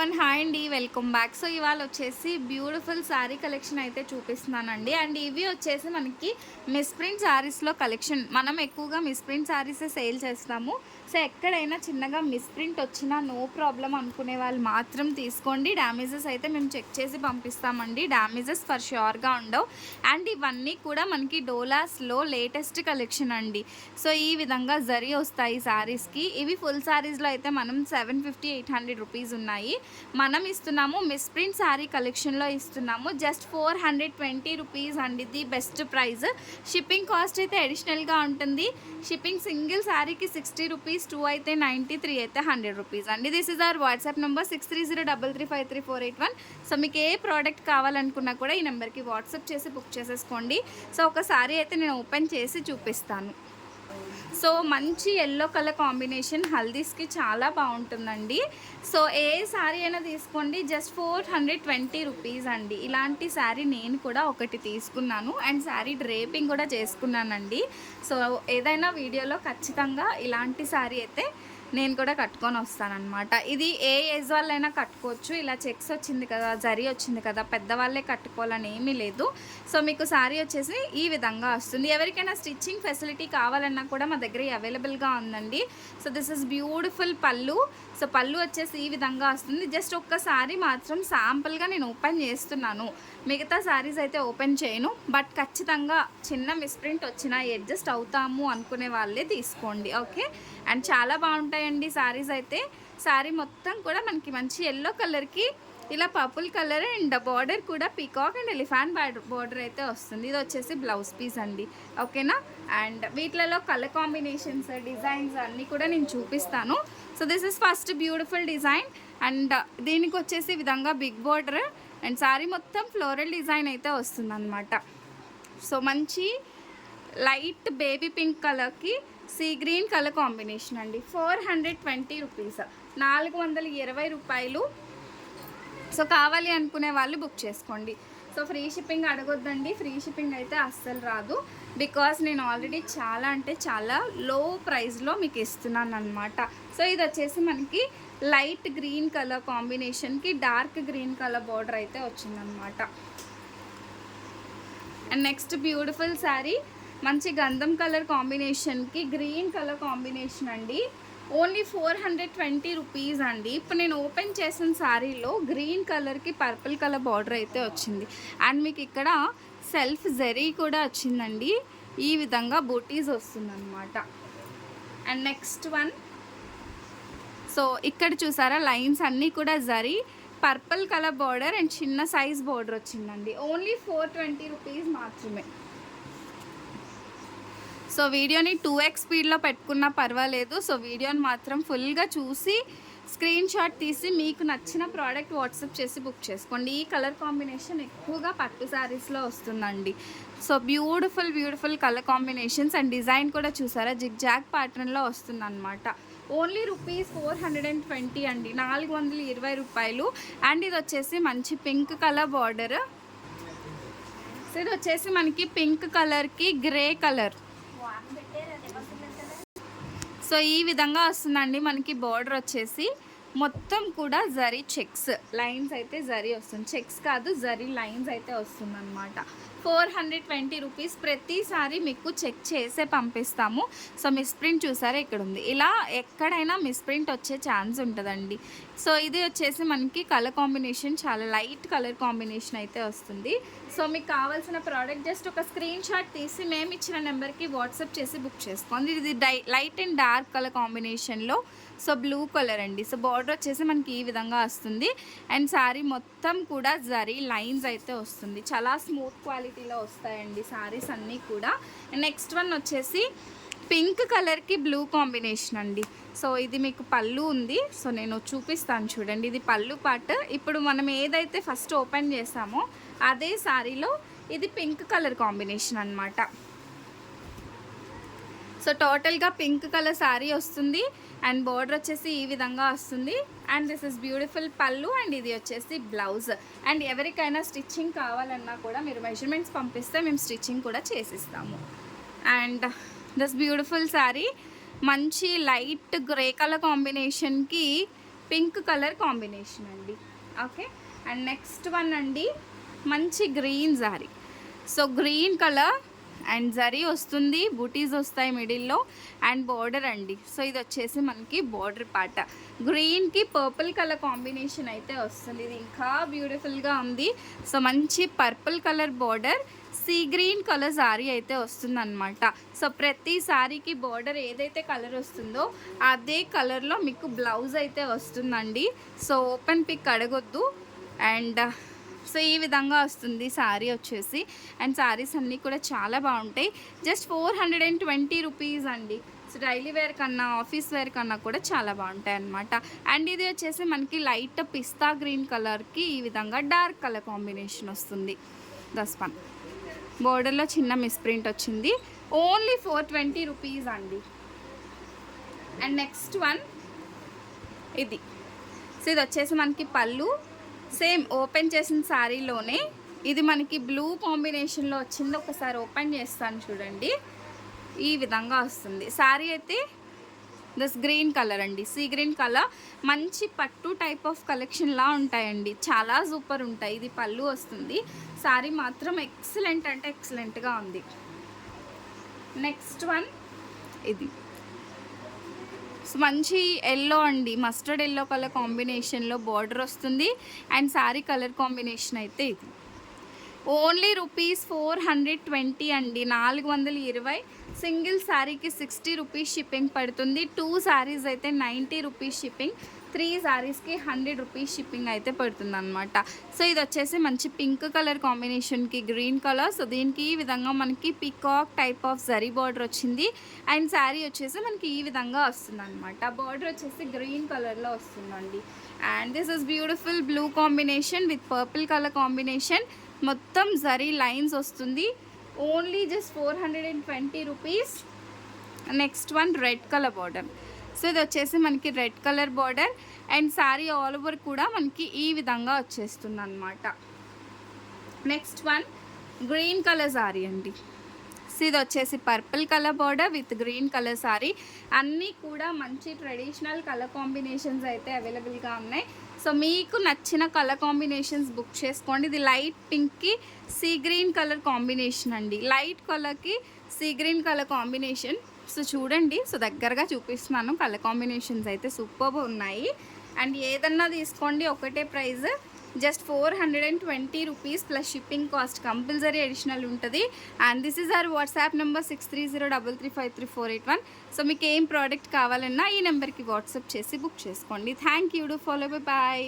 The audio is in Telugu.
వన్ హాయ్ అండి వెల్కమ్ బ్యాక్. సో ఇవాళ వచ్చేసి బ్యూటిఫుల్ శారీ కలెక్షన్ అయితే చూపిస్తున్నానండి. అండ్ ఇవి వచ్చేసి మనకి మిస్ప్రింట్ శారీస్లో కలెక్షన్. మనం ఎక్కువగా మిస్ప్రింట్ శారీసే సేల్ చేస్తాము. సో ఎక్కడైనా చిన్నగా మిస్ప్రింట్ వచ్చినా నో ప్రాబ్లం అనుకునే వాళ్ళు మాత్రం తీసుకోండి. డ్యామేజెస్ అయితే మేము చెక్ చేసి పంపిస్తామండి. డ్యామేజెస్ ఫర్ ష్యూర్గా ఉండవు. అండ్ ఇవన్నీ కూడా మనకి డోలాస్లో లేటెస్ట్ కలెక్షన్ అండి. సో ఈ విధంగా జరి వస్తాయి శారీస్కి ఇవి ఫుల్ శారీస్లో అయితే మనం seven fifty eight hundred rupees ఉన్నాయి. మనం ఇస్తున్నాము మిస్ప్రింట్ శారీ కలెక్షన్లో ఇస్తున్నాము. Just four hundred twenty rupees అండి the best price shipping cost అయితే అడిషనల్గా ఉంటుంది. షిప్పింగ్ సింగిల్ శారీకి సిక్స్టీ రూపీస్ టూ అయితే నైంటీ త్రీ అయితే హండ్రెడ్ రూపీస్ అండి. This is our WhatsApp number six three zero double three five three four eight one so మీకు ఏ ప్రోడక్ట్ కావాలనుకున్నా కూడా ఈ నెంబర్కి వాట్సాప్ చేసి బుక్ చేసేసుకోండి. సో ఒకసారి అయితే నేను ఓపెన్ చేసి చూపిస్తాను. సో మంచి ఎల్లో కలర్ కాంబినేషన్ హల్దీస్కి చాలా బాగుంటుందండి. సో ఏ శారీ అయినా తీసుకోండి just four hundred twenty rupees అండి. ఇలాంటి శారీ నేను కూడా ఒకటి తీసుకున్నాను. అండ్ శారీ డ్రేపింగ్ కూడా చేసుకున్నానండి. సో ఏదైనా వీడియోలో ఖచ్చితంగా ఇలాంటి శారీ అయితే నేను కూడా కట్టుకొని వస్తానన్నమాట. ఇది ఏ ఏజ్ వాళ్ళైనా కట్టుకోవచ్చు. ఇలా చెక్స్ వచ్చింది కదా జరి వచ్చింది కదా పెద్దవాళ్ళే కట్టుకోవాలని ఏమీ లేదు. సో మీకు శారీ వచ్చేసి ఈ విధంగా వస్తుంది. ఎవరికైనా స్టిచ్చింగ్ ఫెసిలిటీ కావాలన్నా కూడా మా దగ్గర అవైలబుల్గా ఉందండి. So this is beautiful pallu. So పళ్ళు వచ్చేసి ఈ విధంగా వస్తుంది. జస్ట్ ఒక్క సారీ మాత్రం శాంపుల్గా నేను ఓపెన్ చేస్తున్నాను. మిగతా శారీస్ అయితే ఓపెన్ చేయను. బట్ ఖచ్చితంగా చిన్న మిస్ప్రింట్ వచ్చినా అడ్జస్ట్ అవుతాము అనుకునే వాళ్ళే తీసుకోండి. ఓకే? అండ్ చాలా బాగుంటాయండి శారీస్ అయితే. శారీ మొత్తం కూడా మనకి మంచి ఎల్లో కలర్కి ఇలా పర్పుల్ కలర్ అండ్ బార్డర్ కూడా పీకాక్ అండ్ ఎలిఫాంట్ బార్డర్ అయితే వస్తుంది. ఇది వచ్చేసి బ్లౌజ్ పీస్ అండి. ఓకేనా? అండ్ వీటిలలో కలర్ కాంబినేషన్స్ డిజైన్స్ అన్నీ కూడా నేను చూపిస్తాను. So this is first beautiful design and దీనికి వచ్చేసి విధంగా బిగ్ బార్డర్ అండ్ శారీ మొత్తం ఫ్లోరల్ డిజైన్ అయితే వస్తుంది సో మంచి లైట్ బేబీ పింక్ కలర్కి సీ గ్రీన్ కలర్ కాంబినేషన్ అండి. ఫోర్ హండ్రెడ్ ట్వంటీ రూపీస్ నాలుగు వందల ఇరవై రూపాయలు సో కావాలి అనుకునే వాళ్ళు బుక్ చేసుకోండి. సో ఫ్రీ షిప్పింగ్ అడగొద్దండి. ఫ్రీ షిప్పింగ్ అయితే అస్సలు రాదు. బికాస్ నేను ఆల్రెడీ చాలా అంటే చాలా లో ప్రైస్లో మీకు ఇస్తున్నాను అనమాట సో ఇది వచ్చేసి మనకి లైట్ గ్రీన్ కలర్ కాంబినేషన్కి డార్క్ గ్రీన్ కలర్ బార్డర్ అయితే వచ్చిందనమాట అండ్ నెక్స్ట్ బ్యూటిఫుల్ శారీ. మంచి గంధం కలర్ కాంబినేషన్కి గ్రీన్ కలర్ కాంబినేషన్ అండి. Only four hundred twenty rupees అండి. ఇప్పుడు నేను ఓపెన్ చేసిన శారీలో గ్రీన్ కలర్కి పర్పుల్ కలర్ బార్డర్ అయితే వచ్చింది. అండ్ మీకు ఇక్కడ సెల్ఫ్ జెరీ కూడా వచ్చిందండి. ఈ విధంగా బూటీస్ వస్తుందన్నమాట. And next one. సో ఇక్కడ చూసారా లైన్స్ అన్నీ కూడా zari purple colour border and చిన్న సైజ్ బార్డర్ వచ్చిందండి. ఓన్లీ ఫోర్ ట్వంటీ రూపీస్ మాత్రమే. సో వీడియోని టూ ఎక్స్ స్పీడ్లో పెట్టుకున్నా పర్వాలేదు. సో వీడియోని మాత్రం ఫుల్గా చూసి స్క్రీన్ షాట్ తీసి మీకు నచ్చిన ప్రోడక్ట్ వాట్సాప్ చేసి బుక్ చేసుకోండి. ఈ కలర్ కాంబినేషన్ ఎక్కువగా పట్టు శారీస్లో వస్తుందండి. So beautiful beautiful colour combinations and design కూడా చూసారా? జిగ్ జాగ్ ప్యాటర్న్లో వస్తుందన్నమాట. Only rupees four hundred and twenty అండి. నాలుగు వందల ఇరవై రూపాయలు. అండ్ ఇది వచ్చేసి మంచి పింక్ కలర్ బార్డర్. సో ఇది వచ్చేసి మనకి పింక్ కలర్కి గ్రే కలర్. సో ఈ విధంగా వస్తుందండి. మనకి బార్డర్ వచ్చేసి మొత్తం కూడా జరీ చెక్స్. లైన్స్ అయితే జరీ వస్తుంది. చెక్స్ కాదు జరీ లైన్స్ అయితే వస్తుందన్నమాట. ఫోర్ హండ్రెడ్ ట్వంటీ రూపీస్ ప్రతిసారి మీకు చెక్ చేసే పంపిస్తాము. సో మిస్ప్రింట్ చూసారా? ఇక్కడ ఉంది ఇలా ఎక్కడైనా మిస్ప్రింట్ వచ్చే ఛాన్స్ ఉంటుందండి. సో ఇది వచ్చేసి మనకి కలర్ కాంబినేషన్ చాలా లైట్ కలర్ కాంబినేషన్ అయితే వస్తుంది. సో మీకు కావాల్సిన ప్రోడక్ట్ జస్ట్ ఒక స్క్రీన్ షాట్ తీసి మేము ఇచ్చిన నెంబర్కి వాట్సాప్ చేసి బుక్ చేసుకోండి. ఇది dye light and dark colour కాంబినేషన్లో సో బ్లూ కలర్ అండి. సో బార్డర్ వచ్చేసి మనకి ఈ విధంగా వస్తుంది. అండ్ శారీ మొత్తం కూడా జరీ లైన్స్ అయితే వస్తుంది. చాలా స్మూత్ క్వాలిటీలో వస్తాయండి శారీస్ అన్నీ కూడా. నెక్స్ట్ వన్ వచ్చేసి పింక్ కలర్కి బ్లూ కాంబినేషన్ అండి. సో ఇది మీకు పళ్ళు ఉంది. సో నేను చూపిస్తాను చూడండి. ఇది పళ్ళు పార్ట్. ఇప్పుడు మనం ఏదైతే ఫస్ట్ ఓపెన్ చేసామో అదే శారీలో ఇది పింక్ కలర్ కాంబినేషన్ అనమాట సో టోటల్గా పింక్ కలర్ శారీ వస్తుంది అండ్ బార్డర్ వచ్చేసి ఈ విధంగా వస్తుంది. And this is beautiful pallu and ఇది వచ్చేసి బ్లౌజ్ అండ్ ఎవరికైనా స్టిచ్చింగ్ కావాలన్నా కూడా మీరు మెజర్మెంట్స్ పంపిస్తే మేము స్టిచ్చింగ్ కూడా చేసిస్తాము. అండ్ దిస్ బ్యూటిఫుల్ శారీ మంచి లైట్ గ్రే కలర్ కాంబినేషన్కి పింక్ కలర్ కాంబినేషన్ అండి. ఓకే అండ్ నెక్స్ట్ వన్ అండి మంచి green sari so green colour and zari వస్తుంది బూటీస్ వస్తాయి మిడిల్లో అండ్ బార్డర్ అండి. సో ఇది వచ్చేసి మనకి బార్డర్ పాట. గ్రీన్కి పర్పుల్ కలర్ కాంబినేషన్ అయితే వస్తుంది. ఇది ఇంకా బ్యూటిఫుల్గా ఉంది. సో మంచి purple colour border sea green colour sari అయితే వస్తుందన్నమాట. సో ప్రతి సారీకి బార్డర్ ఏదైతే కలర్ వస్తుందో అదే కలర్లో మీకు బ్లౌజ్ అయితే వస్తుందండి. సో ఓపెన్ పిక్ అడగొద్దు. అండ్ సో ఈ విధంగా వస్తుంది శారీ వచ్చేసి. అండ్ శారీస్ అన్నీ కూడా చాలా బాగుంటాయి. Just four hundred and twenty rupees అండి. సో డైలీ వేర్ కన్నా ఆఫీస్ వేర్ కన్నా కూడా చాలా బాగుంటాయి అన్నమాట. అండ్ ఇది వచ్చేసి మనకి లైట్ పిస్తా గ్రీన్ కలర్కి ఈ విధంగా డార్క్ కలర్ కాంబినేషన్ వస్తుంది. దస్పన్ బోర్డర్లో చిన్న మిస్ప్రింట్ వచ్చింది. ఓన్లీ ఫోర్ ట్వంటీ రూపీస్ అండి. అండ్ నెక్స్ట్ వన్ ఇది. సో ఇది వచ్చేసి మనకి పళ్ళు. సేమ్ ఓపెన్ చేసిన శారీలోనే ఇది మనకి బ్లూ కాంబినేషన్లో వచ్చింది. ఒకసారి ఓపెన్ చేస్తాను చూడండి. ఈ విధంగా వస్తుంది. శారీ అయితే దస్ గ్రీన్ కలర్ అండి. సీ గ్రీన్ కలర్ మంచి పట్టు టైప్ ఆఫ్ కలెక్షన్లా ఉంటాయండి. చాలా సూపర్ ఉంటాయి. ఇది పళ్ళు వస్తుంది. శారీ మాత్రం ఎక్సలెంట్ అంటే ఎక్సలెంట్గా ఉంది. నెక్స్ట్ వన్ ఇది. మంచి ఎల్లో అండి. మస్టర్డ్ ఎల్లో కలర్ కాంబినేషన్లో బార్డర్ వస్తుంది. అండ్ శారీ కలర్ కాంబినేషన్ అయితే ఇది. Only rupees four hundred twenty అండి. నాలుగు వందల ఇరవై. సింగిల్ శారీకి సిక్స్టీ రూపీస్ షిప్పింగ్ పడుతుంది. టూ శారీస్ అయితే నైంటీ రూపీస్ షిప్పింగ్ త్రీ శారీస్కి హండ్రెడ్ రూపీస్ షిప్పింగ్ అయితే పడుతుంది అనమాట సో ఇది వచ్చేసి మంచి పింక్ కలర్ కాంబినేషన్కి గ్రీన్ కలర్. సో దీనికి ఈ విధంగా మనకి peacock type of zari border వచ్చింది. అండ్ శారీ వచ్చేసి మనకి ఈ విధంగా వస్తుంది అనమాట బార్డర్ వచ్చేసి గ్రీన్ కలర్లో వస్తుందండి. And this is beautiful blue combination with purple colour combination. మొత్తం జరీ లైన్స్ వస్తుంది. Only just four hundred and twenty rupees. Next one red colour border. So ఇది వచ్చేసి మనకి red colour border and sari all over కూడా మనకి ఈ విధంగా వచ్చేస్తుంది అనమాట next one green colour sari అండి. సో ఇది వచ్చేసి purple colour border with green colour sari. అన్నీ కూడా మంచి ట్రెడిషనల్ కలర్ కాంబినేషన్స్ అయితే అవైలబుల్గా ఉన్నాయి. సో మీకు నచ్చిన కలర్ కాంబినేషన్స్ బుక్ చేసుకోండి. ఇది లైట్ పింక్కి సీ గ్రీన్ కలర్ కాంబినేషన్ అండి. లైట్ కలర్కి sea green colour combination. So చూడండి. సో దగ్గరగా చూపిస్తున్నాను. కలర్ కాంబినేషన్స్ అయితే సూపర్ ఉన్నాయి. అండ్ ఏదన్నా తీసుకోండి ఒకటే price. Just four hundred and twenty rupees plus shipping cost. Compulsory additional ఉంటుంది. And this is our WhatsApp number six three zero double three five three four eight one. So మీకు ఏం ప్రోడక్ట్ కావాలన్నా ఈ నెంబర్కి వాట్సాప్ చేసి బుక్ చేసుకోండి. Thank you. Do follow. Bye bye